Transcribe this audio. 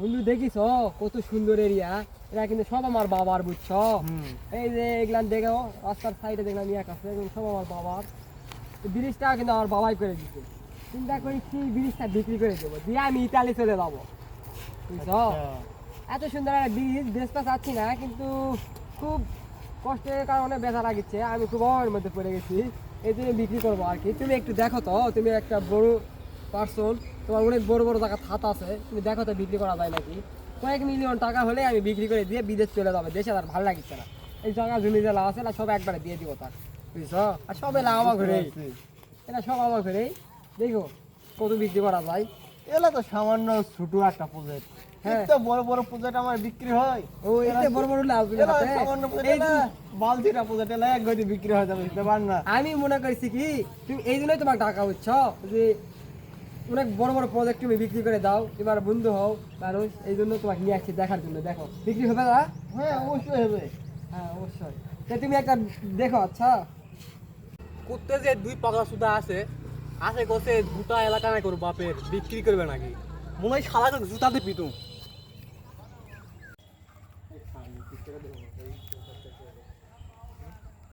বন্ধু দেখিস কত সুন্দর এরিয়া এরা কিন্তু সব আমার বাবার বুঝছ? এই যে এগুলান দেখো রাস্তার সাইডে দেখলাম ইয়া কাছে সব আমার বাবার। ব্রিজটা কিন্তু আমার বাবাই করে দিচ্ছে চিন্তা করি কি ব্রিজটা বিক্রি করে দেবো দিয়ে আমি ইতালি চলে যাব। বুঝছ? এত সুন্দর একটা ব্রিজ বেচতে চাচ্ছি না কিন্তু খুব কষ্টের কারণে বেচা লাগিচ্ছে আমি খুব অয়ের মধ্যে পড়ে গেছি। এই জন্য বিক্রি করব আর কি। তুমি একটু দেখো তো তুমি একটা বড় পার্সন তোমার অনেক বড় বড় জায়গা হাত আছে তুমি দেখো তো বিক্রি করা যায় নাকি? কয়েক মিলিয়ন টাকা হলে আমি বিক্রি করে দিয়ে বিদেশ চলে যাবে দেশে আর ভালো লাগছে না। এই জায়গা জমি জেলা আছে না সব একবারে দিয়ে দিব তার বুঝছ? আর সব এলা আমার ঘরে এটা সব আমার ঘরেই দেখো কত বিক্রি করা যায়। এলা তো সামান্য ছোট একটা প্রজেক্ট হ্যাঁ। এত বড় বড় প্রজেক্ট আমার বিক্রি হয়। ও এতে বড় বড় লাভ সামান্য প্রজেক্ট এই বালতিটা প্রজেক্ট এলা এক গদি বিক্রি হয়ে যাবে বুঝতে পার না আমি মনে করছি কি তুমি এই জন্যই তোমার টাকা বুঝছ যে অনেক বড় বড় প্রজেক্ট তুমি বিক্রি করে দাও এবার বন্ধু হও মানুষ এই জন্য তোমাকে নিয়ে আসছি দেখার জন্য দেখো। বিক্রি হবে না? হ্যাঁ অবশ্যই হবে। হ্যাঁ অবশ্যই। তা তুমি একটা দেখো আচ্ছা। করতে যে দুই পাকা সুদা আছে আছে কোসে গোটা এলাকা নাই করো বাপের বিক্রি করবে নাকি? মনে হয় শালাকে জুতাতে পিটু